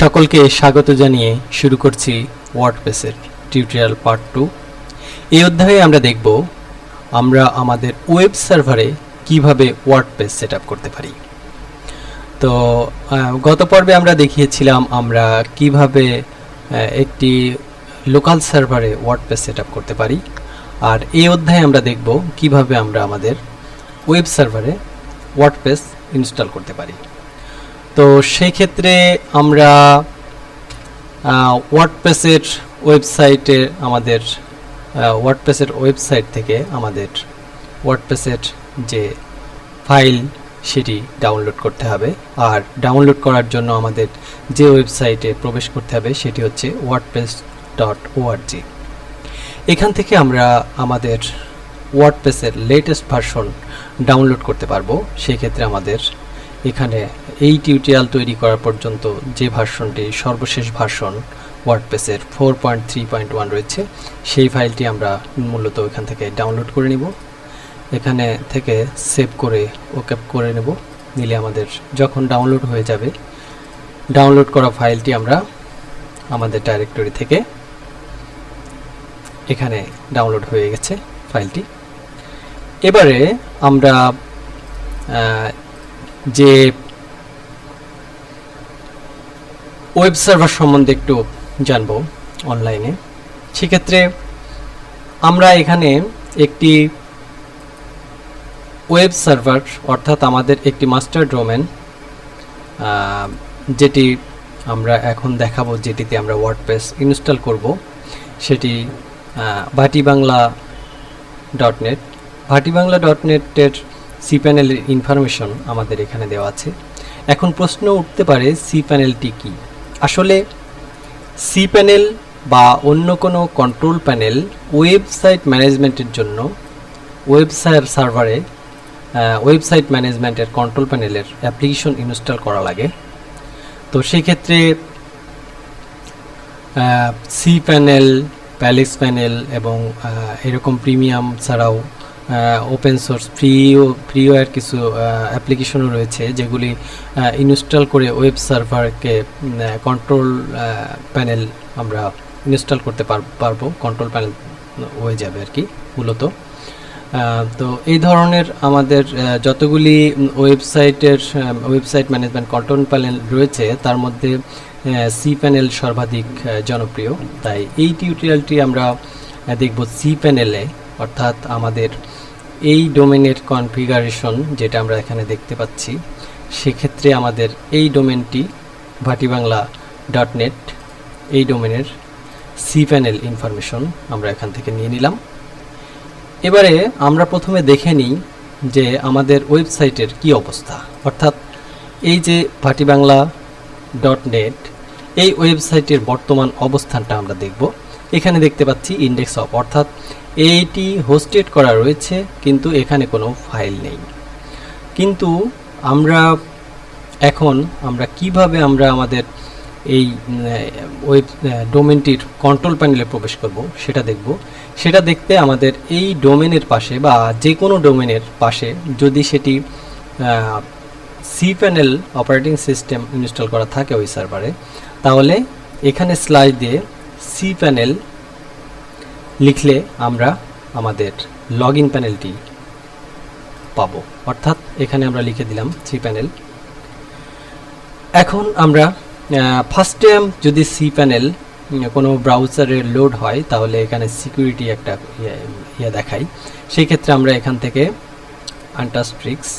সকলকে স্বাগত জানিয়ে শুরু করছি ওয়ার্ডপ্রেসের টিউটোরিয়াল পার্ট টু এই অধ্যায়ে আমরা দেখব, আমরা আমাদের ওয়েব সার্ভারে কীভাবে ওয়ার্ডপ্রেস সেট করতে পারি। তো গত পর্বে আমরা দেখিয়েছিলাম আমরা কীভাবে একটি লোকাল সার্ভারে ওয়ার্ডপ্রেস সেট করতে পারি। আর এই অধ্যায়ে আমরা দেখব কীভাবে আমরা আমাদের ওয়েব সার্ভারে ওয়ার্ডপ্রেস ইনস্টল করতে পারি। তো সেই ক্ষেত্রে আমরা ওয়ার্ডপ্রেসের ওয়েবসাইটে আমাদের ওয়ার্ডপ্রেসের ওয়েবসাইট থেকে আমাদের ওয়ার্ডপ্রেসের যে ফাইল সেটি ডাউনলোড করতে হবে। আর ডাউনলোড করার জন্য আমাদের যে ওয়েবসাইটে প্রবেশ করতে হবে সেটি হচ্ছে ওয়ার্ডপ্রেস ডট ওআরজি এখান থেকে আমরা আমাদের ওয়ার্ডপ্রেসের লেটেস্ট ভার্সন ডাউনলোড করতে পারব। সেই ক্ষেত্রে আমাদের এখানে এই টিউটোরিয়াল তৈরি করা পর্যন্ত যে ভার্সনটি সর্বশেষ version ওয়ার্ডপ্রেসের four point three point one রয়েছে, সেই ফাইলটি আমরা মূলত এখান থেকে ডাউনলোড করে নিব। এখানে থেকে সেভ করে ওকে করে নেব। নিলে আমাদের যখন ডাউনলোড হয়ে যাবে, ডাউনলোড করা ফাইলটি আমরা আমাদের ডাইরেক্টরি থেকে এখানে ডাউনলোড হয়ে গেছে ফাইলটি। এবারে আমরা যে ওয়েব সার্ভার সম্বন্ধে একটু জানব অনলাইনে সেক্ষেত্রে আমরা এখানে একটি ওয়েব সার্ভার অর্থাৎ আমাদের একটি মাস্টার ডোমেন যেটি আমরা এখন দেখাবো, যেটিতে আমরা ওয়ার্ডপ্রেস ইনস্টল করব। সেটি ভাটি বাংলা ডট নেট ভাটি বাংলা ডট নেটের সি প্যানেলের ইনফরমেশন আমাদের এখানে দেওয়া আছে। এখন প্রশ্ন উঠতে পারে সি প্যানেলটি কি? আসলে সি প্যানেল বা অন্য কোনো কন্ট্রোল প্যানেল ওয়েবসাইট ম্যানেজমেন্টের জন্য ওয়েবসাইট সার্ভারে ওয়েবসাইট ম্যানেজমেন্টের কন্ট্রোল প্যানেলের অ্যাপ্লিকেশন ইনস্টল করা লাগে। তো সেই ক্ষেত্রে সি প্যানেল প্যালেক্স প্যানেল এবং এরকম প্রিমিয়াম ছাড়াও ওপেন সোর্স ফ্রিও ফ্রিওয়ার কিছু অ্যাপ্লিকেশনও রয়েছে যেগুলি ইনস্টল করে ওয়েব সার্ভারকে কন্ট্রোল প্যানেল আমরা ইনস্টল করতে পার- পারব। কন্ট্রোল প্যানেল হয়ে যাবে আর কি, মূলত। তো এই ধরনের আমাদের যতগুলি ওয়েবসাইটের ওয়েবসাইট ম্যানেজমেন্ট কন্ট্রোল প্যানেল রয়েছে, তার মধ্যে সি প্যানেল সর্বাধিক জনপ্রিয়। তাই এই টিউটোরিয়ালটি আমরা দেখব সি প্যানেলে অর্থাৎ আমাদের এই ডোমেনের কনফিগারেশন যেটা আমরা এখানে দেখতে পাচ্ছি, সেক্ষেত্রে আমাদের এই ডোমেনটি ভাটিবাংলা ডট নেট এই ডোমেনের সি প্যানেল ইনফরমেশন আমরা এখান থেকে নিয়ে নিলাম। এবারে আমরা প্রথমে দেখে নিই যে আমাদের ওয়েবসাইটের কি অবস্থা। অর্থাৎ এই যে ভাটিবাংলা ডট নেট এই ওয়েবসাইটের বর্তমান অবস্থানটা আমরা দেখব। এখানে দেখতে পাচ্ছি ইন্ডেক্স অফ অর্থাৎ এইটি হোস্টেড করা রয়েছে, কিন্তু এখানে কোনো ফাইল নেই। কিন্তু আমরা এখন আমরা কীভাবে আমরা আমাদের এই ওয়েব ডোমেনটির কন্ট্রোল প্যানেলে প্রবেশ করব সেটা দেখব। সেটা দেখতে আমাদের এই ডোমেনের পাশে বা যে কোনো ডোমেনের পাশে যদি সেটি C panel operating system install করা থাকে ওই সার্ভারে, তাহলে এখানে স্লাইড দিয়ে সি প্যানেল লিখলে আমরা আমাদের লগ ইন প্যানেলটি পাবো। অর্থাৎ এখানে আমরা লিখে দিলাম সি প্যানেল এখন আমরা ফার্স্ট টাইম যদি সি প্যানেল কোনো ব্রাউজারে লোড হয়, তাহলে এখানে সিকিউরিটি একটা ইয়ে ইয়ে দেখাই। সেই ক্ষেত্রে আমরা এখান থেকে আন্টাস্ট্রিক্স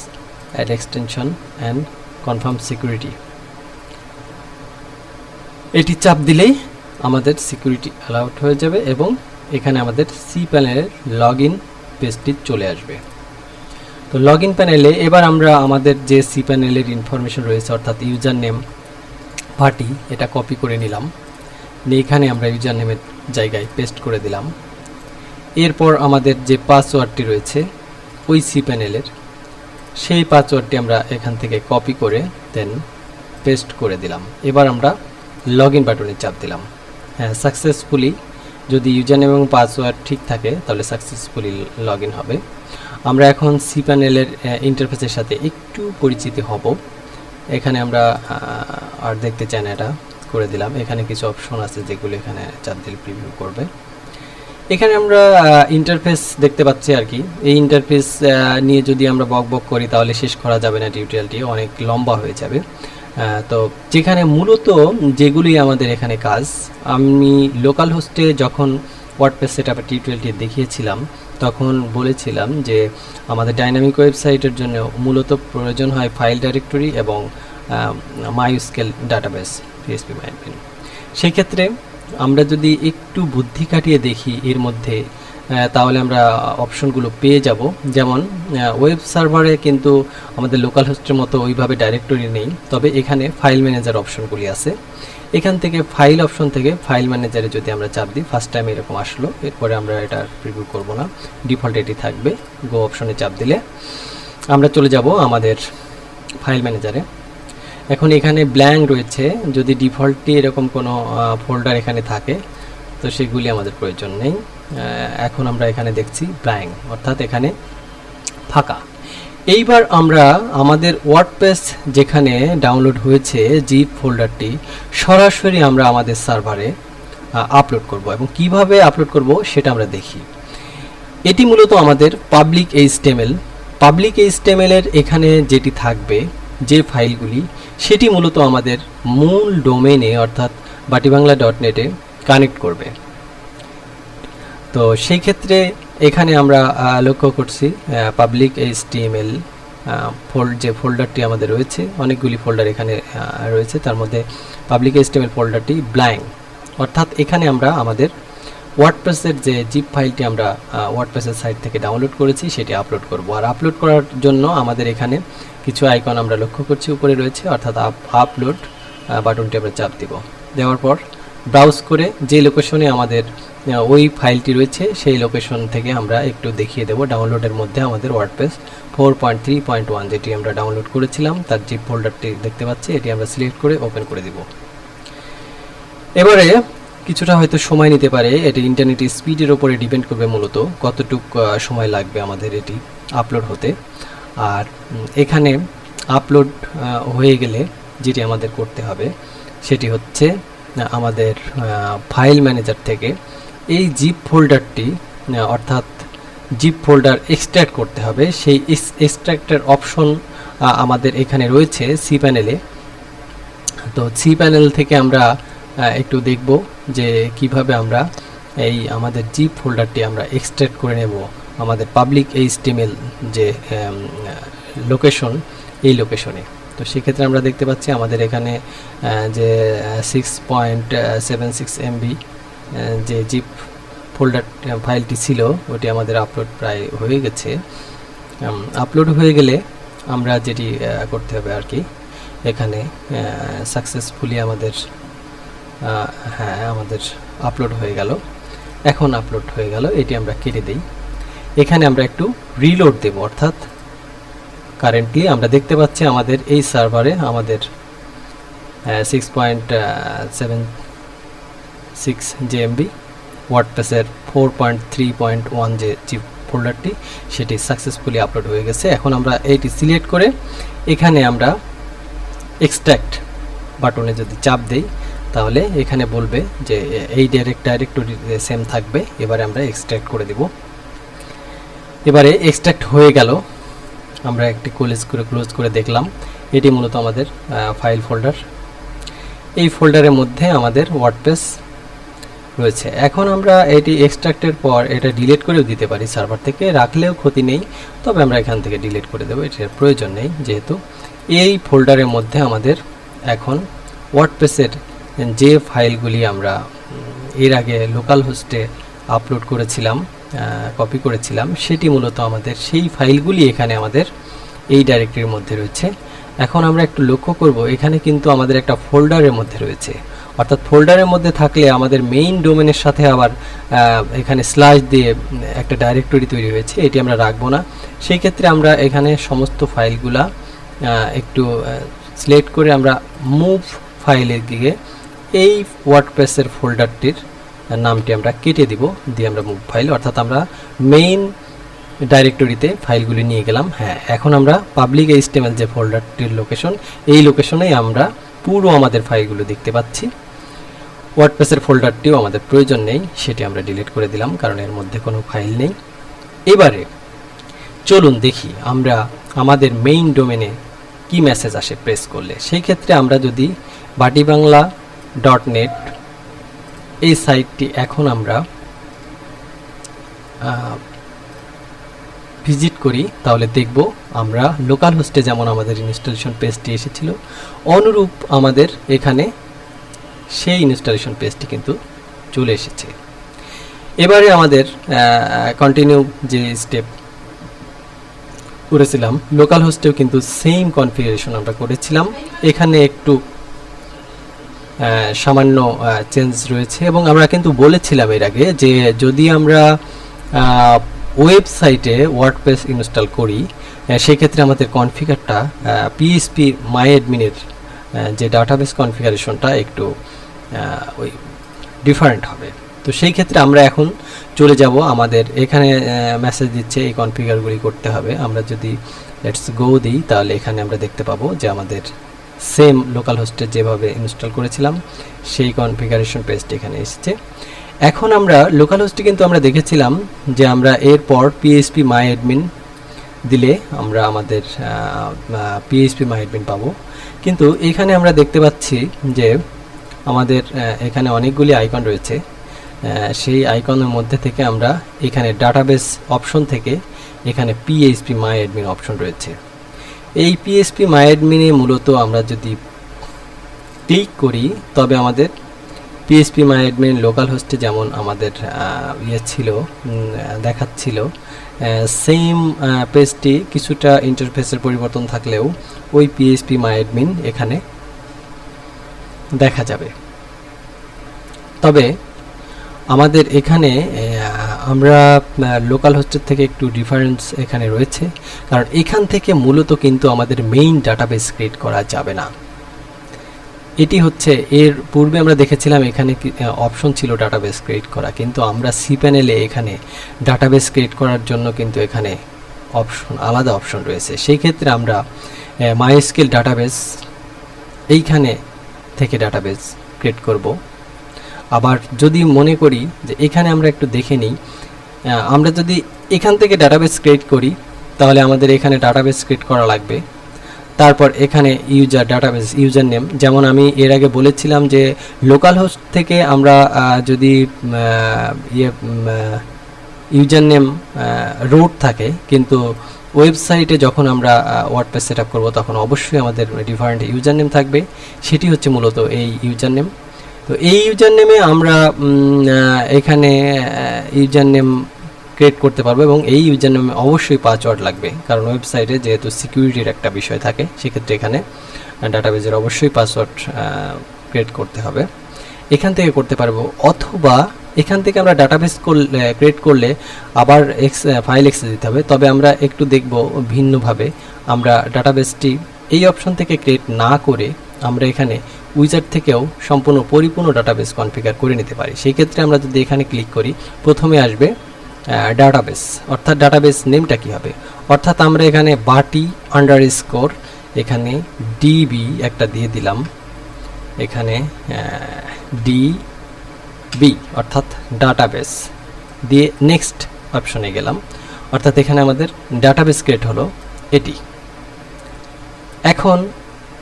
add extension and confirm security এটি চাপ দিলেই আমাদের সিকিউরিটি অ্যালাউড হয়ে যাবে এবং এখানে আমাদের সি প্যানেলের লগ ইন পেজটি চলে আসবে। তো লগ ইন প্যানেলে এবার আমরা আমাদের যে সি প্যানেলের ইনফরমেশন রয়েছে, অর্থাৎ ইউজার নেম পার্টি, এটা কপি করে নিলাম। নিয়ে এখানে আমরা ইউজার নেমের জায়গায় পেস্ট করে দিলাম। এরপর আমাদের যে পাসওয়ার্ডটি রয়েছে, ওই সি প্যানেলের সেই পাসওয়ার্ডটি আমরা এখান থেকে কপি করে দেন পেস্ট করে দিলাম। এবার আমরা লগ ইন বাটনে চাপ দিলাম। হ্যাঁ সাকসেসফুলি যদি ইউজার নেম এবং পাসওয়ার্ড ঠিক থাকে, তাহলে সাকসেসফুলি লগ হবে। আমরা এখন সি প্যানেলের ইন্টারফেসের সাথে একটু পরিচিত হব। এখানে আমরা আর দেখতে চাই না এটা, করে দিলাম। এখানে কিছু অপশন আছে যেগুলো এখানে চাপ দিলে প্রিভিউ করবে। এখানে আমরা ইন্টারফেস দেখতে পাচ্ছি আর কি। এই ইন্টারফেস নিয়ে যদি আমরা বক বক করি, তাহলে শেষ করা যাবে না টিউটোরিয়ালটি অনেক লম্বা হয়ে যাবে। তো যেখানে মূলত যেগুলি আমাদের এখানে কাজ, আমি লোকাল হোস্টে যখন ওয়ার্ডপ্রেস সেট আপের টিউটোরিয়ালটি দেখিয়েছিলাম, তখন বলেছিলাম যে আমাদের ডাইনামিক ওয়েবসাইটের জন্য মূলত প্রয়োজন হয় ফাইল ডাইরেক্টরি এবং মাইস্কেল ডাটাবেস পিএসপি মাইনপিন সেই ক্ষেত্রে আমরা যদি একটু বুদ্ধি কাটিয়ে দেখি এর মধ্যে তাহলে আমরা অপশনগুলো পেয়ে যাব। যেমন ওয়েব সার্ভারে কিন্তু আমাদের লোকাল হোস্টের মতো ওইভাবে ডাইরেক্টরি নেই, তবে এখানে ফাইল ম্যানেজার অপশনগুলি আছে। এখান থেকে ফাইল অপশন থেকে ফাইল ম্যানেজারে যদি আমরা চাপ দিই ফার্স্ট টাইম এরকম আসলো, এরপরে আমরা এটা প্রিভিউ করব না ডিফল্ট এটি থাকবে গো অপশনে চাপ দিলে। আমরা চলে যাব আমাদের ফাইল ম্যানেজারে এখন এখানে ব্ল্যাঙ্ক রয়েছে, যদি ডিফল্টলি এরকম কোনো ফোল্ডার এখানে থাকে, তো সেগুলি আমাদের প্রয়োজন নেই। এখন আমরা এখানে দেখছি ব্ল্যাঙ্ক অর্থাৎ এখানে ফাঁকা। এইবার আমরা আমাদের ওয়ার্ডপ্রেস যেখানে ডাউনলোড হয়েছে জিপ ফোল্ডারটি সরাসরি আমরা আমাদের সার্ভারে আপলোড করব এবং কীভাবে আপলোড করব সেটা আমরা দেখি। এটি মূলত আমাদের পাবলিক এইচটিএমএল পাবলিক এইচটিএমএল এর এখানে যেটি থাকবে, যে ফাইলগুলি, সেটি মূলত আমাদের মূল ডোমেনে অর্থাৎ বাটিবাংলা ডট নেটে কানেক্ট করবে। তো সেই ক্ষেত্রে এখানে আমরা লক্ষ্য করছি পাবলিক এইচ এইচটিএমএল ফোল্ড যে ফোল্ডারটি আমাদের রয়েছে, অনেকগুলি ফোল্ডার এখানে রয়েছে। তার মধ্যে পাবলিক এইচটিএমএল ফোল্ডারটি ব্ল্যাঙ্ক অর্থাৎ এখানে আমরা আমাদের ওয়ার্ডপ্রেসের যে জিপ ফাইলটি আমরা ওয়ার্ডপ্রেসের সাইট থেকে ডাউনলোড করেছি, সেটি আপলোড করব। আর আপলোড করার জন্য আমাদের এখানে কিছু আইকন আমরা লক্ষ্য করছি, উপরে রয়েছে। অর্থাৎ আপলোড বাটনটি আমরা চাপ দিব। দেওয়ার পর ব্রাউজ করে যে লোকেশনে আমাদের ওই ফাইলটি রয়েছে, সেই লোকেশন থেকে আমরা একটু দেখিয়ে দেব ডাউনলোডের মধ্যে আমাদের WordPress four point three point one যেটি আমরা ডাউনলোড করেছিলাম, তার জিপ ফোল্ডারটি দেখতে পাচ্ছি, এটি আমরা সিলেক্ট করে ওপেন করে দিব। এবারে কিছুটা হয়তো সময় নিতে পারে, এটি ইন্টারনেট স্পিডের উপরে ডিপেন্ড করবে মূলত, কতটুক সময় লাগবে আমাদের এটি আপলোড হতে। আর এখানে আপলোড হয়ে গেলে যেটি আমাদের করতে হবে, সেটি হচ্ছে আমাদের ফাইল ম্যানেজার থেকে এই জিপ ফোল্ডারটি অর্থাৎ জিপ ফোল্ডার এক্সট্র্যাক্ট করতে হবে। সেই এক্সট্র্যাক্টের অপশন আমাদের এখানে রয়েছে সি প্যানেলে তো সি প্যানেল থেকে আমরা একটু দেখব যে কীভাবে আমরা এই আমাদের জিপ ফোল্ডারটি আমরা এক্সট্রাক্ট করে নেব। আমাদের পাবলিক এইচটিএমএল যে লোকেশন এই লোকেশনে তো সেক্ষেত্রে আমরা দেখতে পাচ্ছি আমাদের এখানে যে six point seven six MB যে জিপ ফোল্ডার ফাইলটি ছিল, ওটি আমাদের আপলোড প্রায় হয়ে গেছে। আপলোড হয়ে গেলে আমরা যেটি করতে হবে আর কি, এখানে সাকসেসফুলি আমাদের হ্যাঁ আমাদের আপলোড হয়ে গেল। এখন আপলোড হয়ে গেল, এটি আমরা কেটে দিই। এখানে আমরা একটু রিলোড দেব, অর্থাৎ কারেন্টলি আমরা দেখতে পাচ্ছি আমাদের এই সার্ভারে আমাদের সিক্স পয়েন্ট সেভেন সিক্স জিএমবি ওয়ার্ডপ্রেসের four point three point one যে চিপ ফোল্ডারটি সেটি সাকসেসফুলি আপলোড হয়ে গেছে। এখন আমরা এইটি সিলেক্ট করে এখানে আমরা এক্সট্র্যাক্ট বাটনে যদি চাপ দেই, তাহলে এখানে বলবে যে, এই ডাইরেক্ট ডাইরেক্টরি সেম থাকবে। এবারে আমরা এক্সট্র্যাক্ট করে দেব। এবারে এক্সট্র্যাক্ট হয়ে গেল আমরা একটি ক্লোজ করে ক্লোজ করে দেখলাম। এটি মূলত আমাদের ফাইল ফোল্ডার এই ফোল্ডারের মধ্যে আমাদের ওয়ার্ডপ্রেস রয়েছে। এখন আমরা এটি এক্সট্রাক্টের পর এটা ডিলিট করেও দিতে পারি সার্ভার থেকে, রাখলেও ক্ষতি নেই। তবে আমরা এখান থেকে ডিলিট করে দেবো, এটার প্রয়োজন নেই যেহেতু। এই ফোল্ডারের মধ্যে আমাদের এখন ওয়ার্ডপ্রেসের যে ফাইলগুলি আমরা এর আগে লোকাল হোস্টে আপলোড করেছিলাম কপি করেছিলাম, সেটি মূলত আমাদের সেই ফাইলগুলি এখানে আমাদের এই ডাইরেক্টরির মধ্যে রয়েছে। এখন আমরা একটু লক্ষ্য করব, এখানে কিন্তু আমাদের একটা ফোল্ডারের মধ্যে রয়েছে। অর্থাৎ ফোল্ডারের মধ্যে থাকলে আমাদের মেইন ডোমেনের সাথে আবার এখানে স্ল্যাশ দিয়ে একটা ডাইরেক্টরি তৈরি হয়েছে, এটি আমরা রাখব না। সেই ক্ষেত্রে আমরা এখানে সমস্ত ফাইলগুলা একটু সিলেক্ট করে আমরা মুভ ফাইলের দিকে এই ওয়ার্ডপ্রেসের ফোল্ডারটির নামটি আমরা কেটে দিব, দিয়ে আমরা মুভ ফাইল অর্থাৎ আমরা মেইন ডাইরেক্টরিতে ফাইলগুলি নিয়ে গেলাম। হ্যাঁ এখন আমরা পাবলিক এইচটিএমএল যে ফোল্ডারটির লোকেশন এই লোকেশনেই আমরা পুরো আমাদের ফাইলগুলো দেখতে পাচ্ছি। ওয়ার্ডপ্রেসের ফোল্ডারটিও আমাদের প্রয়োজন নেই, সেটি আমরা ডিলিট করে দিলাম, কারণ এর মধ্যে কোনো ফাইল নেই। এবারে চলুন দেখি আমরা আমাদের মেইন ডোমেনে কি মেসেজ আসে প্রেস করলে। সেই ক্ষেত্রে আমরা যদি বাটি বাংলা ডট নেট এই সাইটটি এখন আমরা ভিজিট করি, তাহলে দেখব আমরা লোকাল হোস্টে যেমন আমাদের ইনস্টলেশন পেজটি এসেছিল, অনুরূপ আমাদের এখানে সেই ইনস্টলেশন পেজটি কিন্তু চলে এসেছে। এবারে আমাদের কন্টিনিউ যে স্টেপ করেছিলাম লোকাল হোস্টেও কিন্তু সেম কনফিগারেশন আমরা করেছিলাম। এখানে একটু সামান্য চেঞ্জ রয়েছে এবং আমরা কিন্তু বলেছিলাম এর আগে যে যদি আমরা ওয়েবসাইটে ওয়ার্ডপ্রেস ইনস্টল করি সেক্ষেত্রে আমাদের কনফিগারটা পিএসপি মাই অ্যাডমিনের যে ডাটাবেস কনফিগারেশনটা একটু ওই ডিফারেন্ট হবে। তো সেই ক্ষেত্রে আমরা এখন চলে যাব আমাদের, এখানে মেসেজ দিচ্ছে এই কনফিগারগুলি করতে হবে। আমরা যদি লেটস গো দিই, তাহলে এখানে আমরা দেখতে পাবো যে আমাদের সেম লোকাল হোস্টে যেভাবে ইনস্টল করেছিলাম, সেই কনফিগারেশন পেজটি এখানে এসেছে। এখন আমরা লোকাল হোস্টে কিন্তু আমরা দেখেছিলাম যে আমরা এরপর পিএইচপি মাই অ্যাডমিন দিলে আমরা আমাদের পিএইচপি মাই অ্যাডমিন পাবো। কিন্তু এখানে আমরা দেখতে পাচ্ছি যে আমাদের এখানে অনেকগুলি আইকন রয়েছে। সেই আইকনের মধ্যে থেকে আমরা এখানে ডাটাবেস অপশন থেকে এখানে পিএইচপি মাই অ্যাডমিন অপশন রয়েছে। এই পিএসপি মাই অ্যাডমিনে মূলত আমরা যদি ক্লিক করি, তবে আমাদের পিএসপি মাই অ্যাডমিন লোকাল হোস্টে যেমন আমাদের ইয়ে ছিল দেখাচ্ছিল সেম পেজটি কিছুটা ইন্টারফেসের পরিবর্তন থাকলেও ওই পিএসপি মাই অ্যাডমিন এখানে দেখা যাবে। তবে আমাদের এখানে আমরা লোকাল হোস্টের থেকে একটু ডিফারেন্স এখানে রয়েছে। কারণ এখান থেকে মূলত কিন্তু আমাদের মেইন ডাটাবেস ক্রিয়েট করা যাবে না। এটি হচ্ছে, এর পূর্বে আমরা দেখেছিলাম এখানে অপশন ছিল ডাটাবেস ক্রিয়েট করা। কিন্তু আমরা সি প্যানেলে এখানে ডাটাবেস ক্রিয়েট করার জন্য কিন্তু এখানে অপশন আলাদা অপশন রয়েছে। সেই ক্ষেত্রে আমরা মাইস্কেল ডাটাবেস এইখানে থেকে ডাটাবেস ক্রিয়েট করব। আবার যদি মনে করি যে এখানে আমরা একটু দেখে নিই আমরা যদি এখান থেকে ডাটাবেস ক্রিয়েট করি, তাহলে আমাদের এখানে ডাটাবেস ক্রিয়েট করা লাগবে। তারপর এখানে ইউজার ডাটাবেস ইউজার নেম যেমন আমি এর আগে বলেছিলাম যে লোকাল হোস্ট থেকে আমরা যদি ইয়ে ইউজার নেম রুট থাকে, কিন্তু ওয়েবসাইটে যখন আমরা ওয়ার্ডপ্রেস সেট আপ করব, তখন অবশ্যই আমাদের ডিফারেন্ট ইউজার নেম থাকবে। সেটি হচ্ছে মূলত এই ইউজার নেম তো এই ইউজার নেমে আমরা এখানে ইউজার নেম ক্রিয়েট করতে পারব এবং এই ইউজার নেমে অবশ্যই পাসওয়ার্ড লাগবে। কারণ ওয়েবসাইটে যেহেতু সিকিউরিটির একটা বিষয় থাকে, সেক্ষেত্রে এখানে ডাটাবেজের অবশ্যই পাসওয়ার্ড ক্রিয়েট করতে হবে। এখান থেকে করতে পারব, অথবা এখান থেকে আমরা ডাটাবেস করলে ক্রিয়েট করলে আবার এক্স ফাইল এক্সে দিতে হবে। তবে আমরা একটু দেখব ভিন্নভাবে, আমরা ডাটাবেসটি এই অপশন থেকে ক্রিয়েট না করে আমরা এখানে উইজার থেকেও সম্পূর্ণ পরিপূর্ণ ডাটাবেস কনফিগার করে নিতে পারি। সেই ক্ষেত্রে আমরা যদি এখানে ক্লিক করি, প্রথমে আসবে ডাটাবেস অর্থাৎ ডাটাবেস নেমটা কি হবে? অর্থাৎ আমরা এখানে বাটি আন্ডার স্কোর এখানে ডিবি একটা দিয়ে দিলাম। এখানে ডি বি অর্থাৎ ডাটাবেস দিয়ে নেক্সট অপশনে গেলাম। অর্থাৎ এখানে আমাদের ডাটাবেস ক্রিয়েট হলো এটি। এখন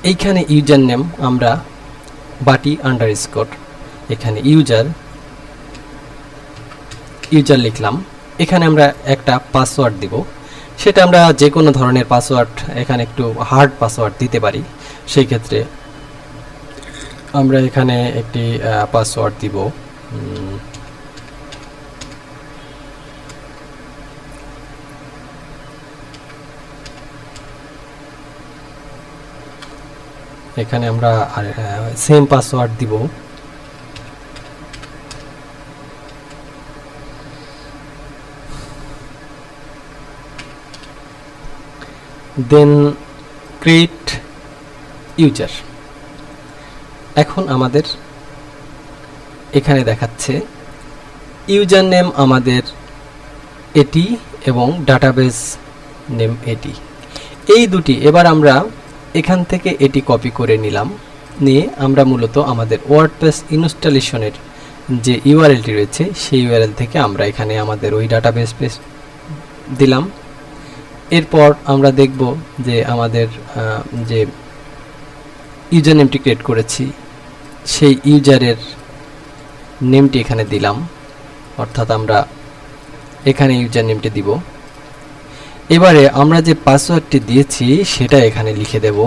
এইখানে ইউজার নেম আমরা বাটি আন্ডার স্কোর এখানে ইউজার ইউজার লিখলাম। এখানে আমরা একটা পাসওয়ার্ড দিব। সেটা আমরা যে কোনো ধরনের পাসওয়ার্ড, এখানে একটু হার্ড পাসওয়ার্ড দিতে পারি। সেই ক্ষেত্রে আমরা এখানে একটি পাসওয়ার্ড দিব। এখানে আমরা সেম পাসওয়ার্ড দিব। দেন ক্রিয়েট ইউজার এখন আমাদের এখানে দেখাচ্ছে ইউজার নেম আমাদের এটি এবং ডাটাবেস নেম এটি। এই দুটি, এবার আমরা এখান থেকে এটি কপি করে নিলাম। নিয়ে আমরা মূলত আমাদের ওয়ার্ডপ্রেস ইনস্টলেশনের যে ইউআরএলটি রয়েছে, সেই ইউআরএল থেকে আমরা এখানে আমাদের ওই ডাটাবেস পেজ দিলাম। এরপর আমরা দেখব যে আমাদের যে ইউজার নেমটি ক্রিয়েট করেছি, সেই ইউজারের নেমটি এখানে দিলাম। অর্থাৎ আমরা এখানে ইউজার নেমটি দিব। এবারে আমরা যে পাসওয়ার্ডটি দিয়েছি, সেটা এখানে লিখে দেব।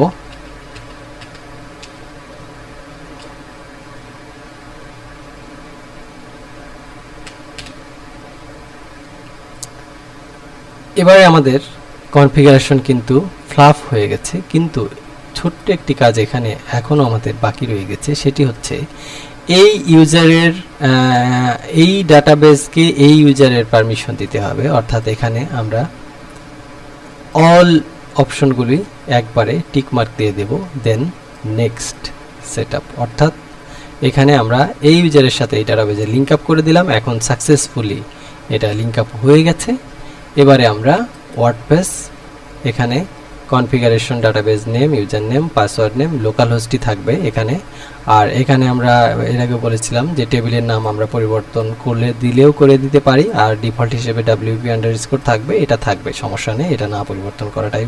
এবারে আমাদের কনফিগারেশন কিন্তু ফ্লাফ হয়ে গেছে, কিন্তু ছোট্ট একটি কাজ এখানে এখনও আমাদের বাকি রয়ে গেছে, সেটি হচ্ছে এই ইউজারের এই ডাটাবেসকে এই ইউজারের পারমিশন দিতে হবে। অর্থাৎ এখানে আমরা অল অপশনগুলি একবারে টিক মার্ক দিয়ে দেব দেন নেক্সট সেট অর্থাৎ এখানে আমরা এই ইউজারের সাথে এটার আবে যে লিঙ্ক আপ করে দিলাম, এখন সাকসেসফুলি এটা লিঙ্ক আপ হয়ে গেছে। এবারে আমরা ওয়ার্ডপ্রেস এখানে configuration database name user name password name local হোস্টই থাকবে এখানে। আর এখানে আমরা, এর আগে বলেছিলাম যে টেবিলের নাম আমরা পরিবর্তন করলে, দিলেও করে দিতে পারি। আর ডিফল্ট হিসেবে ডাব্লিউপি আন্ডার স্কোর থাকবে, এটা থাকবে, সমস্যা নেই, এটা না পরিবর্তন করাটাই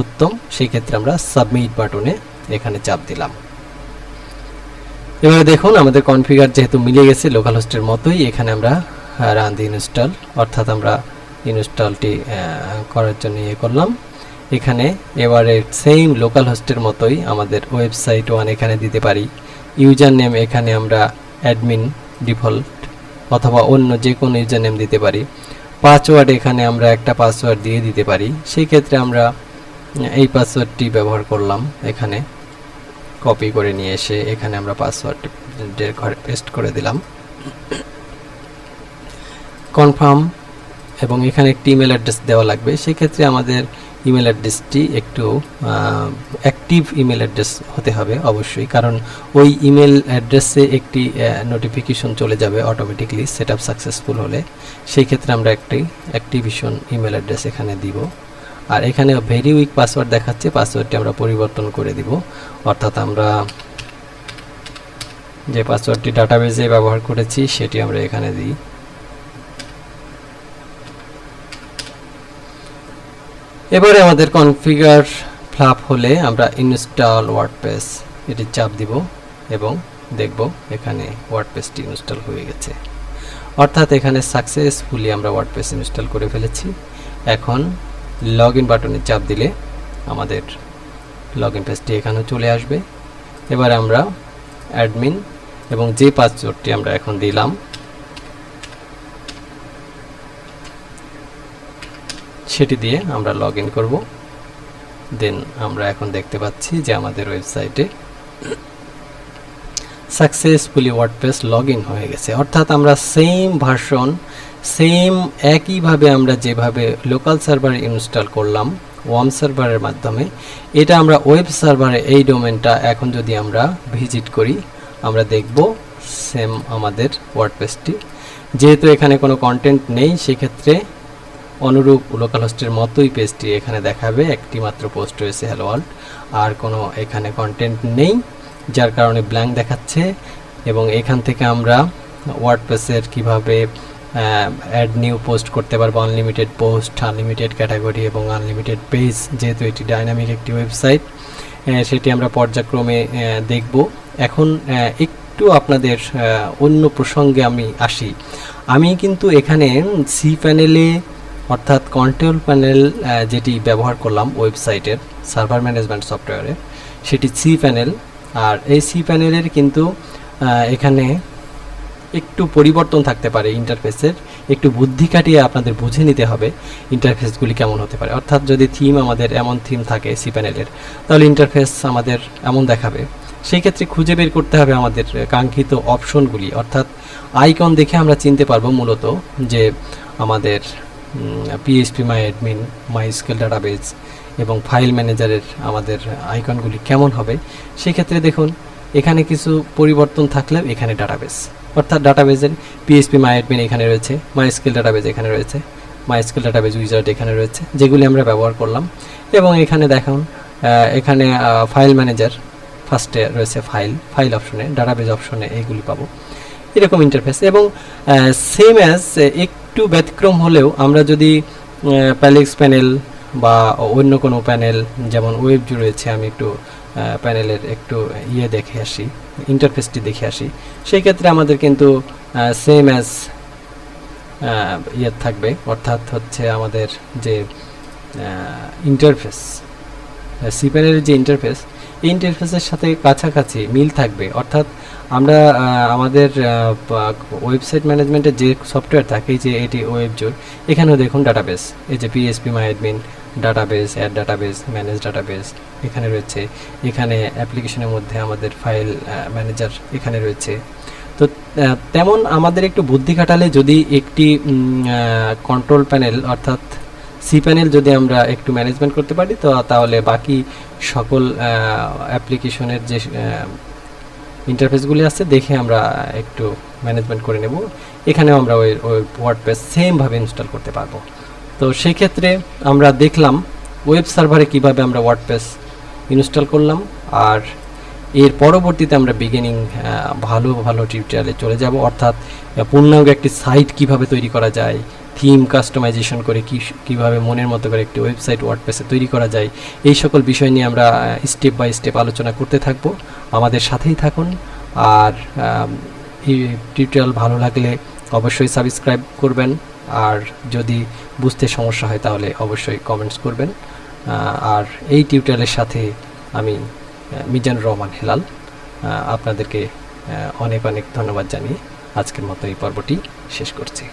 উত্তম। সেই ক্ষেত্রে আমরা সাবমিট বাটনে এখানে চাপ দিলাম। এবারে দেখুন, আমাদের কনফিগার যেহেতু মিলে গেছে লোকাল হোস্টের মতোই, এখানে আমরা রান দি ইনস্টল অর্থাৎ আমরা ইনস্টলটি করার জন্য ইয়ে করলাম। এখানে এবারে সেম লোকাল হোস্টের মতোই আমাদের ওয়েবসাইট ওয়ান এখানে দিতে পারি। ইউজার নেম এখানে আমরা অ্যাডমিন ডিফল্ট অথবা অন্য যে কোনো ইউজার নেম দিতে পারি। পাসওয়ার্ড এখানে আমরা একটা পাসওয়ার্ড দিয়ে দিতে পারি। সেই ক্ষেত্রে আমরা এই পাসওয়ার্ডটি ব্যবহার করলাম এখানে। কপি করে নিয়ে এসে এখানে আমরা পাসওয়ার্ডের ঘরে পেস্ট করে দিলাম। কনফার্ম এবং এখানে একটি ইমেল অ্যাড্রেস দেওয়া লাগবে। সেক্ষেত্রে আমাদের ইমেল অ্যাড্রেসটি একটু অ্যাক্টিভ ইমেল অ্যাড্রেস হতে হবে অবশ্যই, কারণ ওই ইমেল অ্যাড্রেসে একটি নোটিফিকেশন চলে যাবে অটোমেটিকলি সেট আপ সাকসেসফুল হলে। সেই ক্ষেত্রে আমরা একটি অ্যাক্টিভেশন ইমেল অ্যাড্রেস এখানে দিব। আর এখানে ভেরি উইক পাসওয়ার্ড দেখাচ্ছে পাসওয়ার্ডটি আমরা পরিবর্তন করে দিব। অর্থাৎ আমরা যে পাসওয়ার্ডটি ডাটাবেজে ব্যবহার করেছি, সেটি আমরা এখানে দিই। এবারে আমাদের কনফিগার ফ্লাপ হলে আমরা ইনস্টল ওয়ার্ডপ্রেস এটি চাপ দিব এবং দেখব এখানে ওয়ার্ডপ্রেসটি ইনস্টল হয়ে গেছে। অর্থাৎ এখানে সাকসেসফুলি আমরা ওয়ার্ডপ্রেস ইনস্টল করে ফেলেছি। এখন লগ ইন বাটনে চাপ দিলে আমাদের লগ ইন পেজটি এখানে চলে আসবে। এবার আমরা অ্যাডমিন এবং যে পাসওয়ার্ডটি আমরা এখন দিলাম সেটি দিয়ে আমরা লগ ইন করব। দেন আমরা এখন দেখতে পাচ্ছি যে আমাদের ওয়েবসাইটে সাকসেসফুলি ওয়ার্ডপ্রেস লগ ইন হয়ে গেছে। অর্থাৎ আমরা সেম ভার্সন সেম একইভাবে আমরা যেভাবে লোকাল সার্ভারে ইনস্টল করলাম ওয়াম সার্ভারের মাধ্যমে, এটা আমরা ওয়েব সার্ভারে এই ডোমেনটা এখন যদি আমরা ভিজিট করি, আমরা দেখব সেম আমাদের ওয়ার্ডপ্রেসটি যেহেতু এখানে কোনো কন্টেন্ট নেই, সেক্ষেত্রে অনুরূপ লোকাল হোস্টের মতোই পেজটি এখানে দেখাবে। একটি মাত্র পোস্ট রয়েছে হ্যালো ওয়ার্ল্ড আর কোনো এখানে কন্টেন্ট নেই, যার কারণে ব্ল্যাঙ্ক দেখাচ্ছে। এবং এখান থেকে আমরা ওয়ার্ডপ্রেসের কীভাবে অ্যাড নিউ পোস্ট করতে পারব আনলিমিটেড পোস্ট আনলিমিটেড ক্যাটাগরি এবং আনলিমিটেড পেজ যেহেতু এটি ডাইনামিক একটি ওয়েবসাইট সেটি আমরা পর্যায়ক্রমে দেখব। এখন একটু আপনাদের অন্য প্রসঙ্গে আমি আসি। আমি কিন্তু এখানে সি প্যানেলে অর্থাৎ কন্ট্রোল প্যানেল যেটি ব্যবহার করলাম ওয়েবসাইটের, সার্ভার ম্যানেজমেন্ট সফটওয়্যারে, সেটি সি প্যানেল। আর এই সি প্যানেলের কিন্তু এখানে একটু পরিবর্তন থাকতে পারে ইন্টারফেসের, একটু বুদ্ধি কাটিয়ে আপনাদের বুঝে নিতে হবে ইন্টারফেসগুলি কেমন হতে পারে। অর্থাৎ যদি থিম আমাদের এমন থিম থাকে সি প্যানেলের, তাহলে ইন্টারফেস আমাদের এমন দেখাবে। সেই ক্ষেত্রে খুঁজে বের করতে হবে আমাদের কাঙ্ক্ষিত অপশনগুলি অর্থাৎ আইকন দেখে আমরা চিনতে পারব মূলত যে আমাদের PHP my admin MySQL database এবং ফাইল ম্যানেজারের আমাদের আইকনগুলি কেমন হবে, সেক্ষেত্রে দেখুন, এখানে কিছু পরিবর্তন থাকলেও এখানে ডাটাবেস অর্থাৎ ডাটাবেজের পিএইচপি মাই অ্যাডমিন এখানে রয়েছে মাই স্কেল ডাটাবেজ এখানে রয়েছে মাই স্কেল ডাটাবেজ উইজার্ড এখানে রয়েছে, যেগুলি আমরা ব্যবহার করলাম। এবং এখানে দেখুন এখানে ফাইল ম্যানেজার ফার্স্টে রয়েছে ফাইল ফাইল অপশনে ডাটাবেজ অপশনে এইগুলি পাবো। এরকম ইন্টারফেস এবং সেম অ্যাজ একটু ব্যতিক্রম হলেও আমরা যদি প্যালেক্স প্যানেল বা অন্য কোনো প্যানেল যেমন ওয়েব রয়েছে, আমি একটু প্যানেলের একটু ইয়ে দেখে আসি ইন্টারফেসটি দেখে আসি, সেই ক্ষেত্রে আমাদের কিন্তু সেম অ্যাজ ইয়ে থাকবে, অর্থাৎ হচ্ছে আমাদের যে ইন্টারফেস সি প্যানেলের যে ইন্টারফেস ইন্টারফেসের সাথে কাছাকাছি মিল থাকবে। অর্থাৎ আমরা আমাদের ওয়েবসাইট ম্যানেজমেন্টের যে সফটওয়্যার থাকে, যে এটি ওয়েব জোর এখানেও দেখুন ডাটাবেস এই যে PHP my admin database add database manage database এখানে রয়েছে। এখানে অ্যাপ্লিকেশনের মধ্যে আমাদের ফাইল ম্যানেজার এখানে রয়েছে। তো তেমন আমাদের একটু বুদ্ধি খাটালে যদি একটি কন্ট্রোল প্যানেল অর্থাৎ সি প্যানেল যদি আমরা একটু ম্যানেজমেন্ট করতে পারি, তো তাহলে বাকি সকল অ্যাপ্লিকেশনের যে ইন্টারফেসগুলি আছে, দেখে আমরা একটু ম্যানেজমেন্ট করে নেব। এখানেও আমরা ওই ওই ওয়ার্ডপ্রেস সেমভাবে ইনস্টল করতে পারব। তো সেই ক্ষেত্রে আমরা দেখলাম ওয়েব সার্ভারে কীভাবে আমরা ওয়ার্ডপ্রেস ইনস্টল করলাম, আর এর পরবর্তীতে আমরা বিগিনিং ভালো ভালো টিউটোরিয়ালে চলে যাব। অর্থাৎ পূর্ণাঙ্গ একটি সাইট কীভাবে তৈরি করা যায় থিম কাস্টমাইজেশন করে কি, কীভাবে মনের মতো করে একটি ওয়েবসাইট ওয়ার্ডপ্রেসে তৈরি করা যায়, এই সকল বিষয় নিয়ে আমরা স্টেপ বাই স্টেপ আলোচনা করতে থাকব। আমাদের সাথেই থাকুন। আর এই টিউটোরিয়াল ভালো লাগলে অবশ্যই সাবস্ক্রাইব করবেন। আর যদি বুঝতে সমস্যা হয় তাহলে অবশ্যই কমেন্টস করবেন। আর এই টিউটোরিয়ালের সাথে আমি মিজানুর রহমান হেলাল আপনাদেরকে অনেক অনেক ধন্যবাদ জানিয়ে আজকের মতো এই পর্বটি শেষ করছি।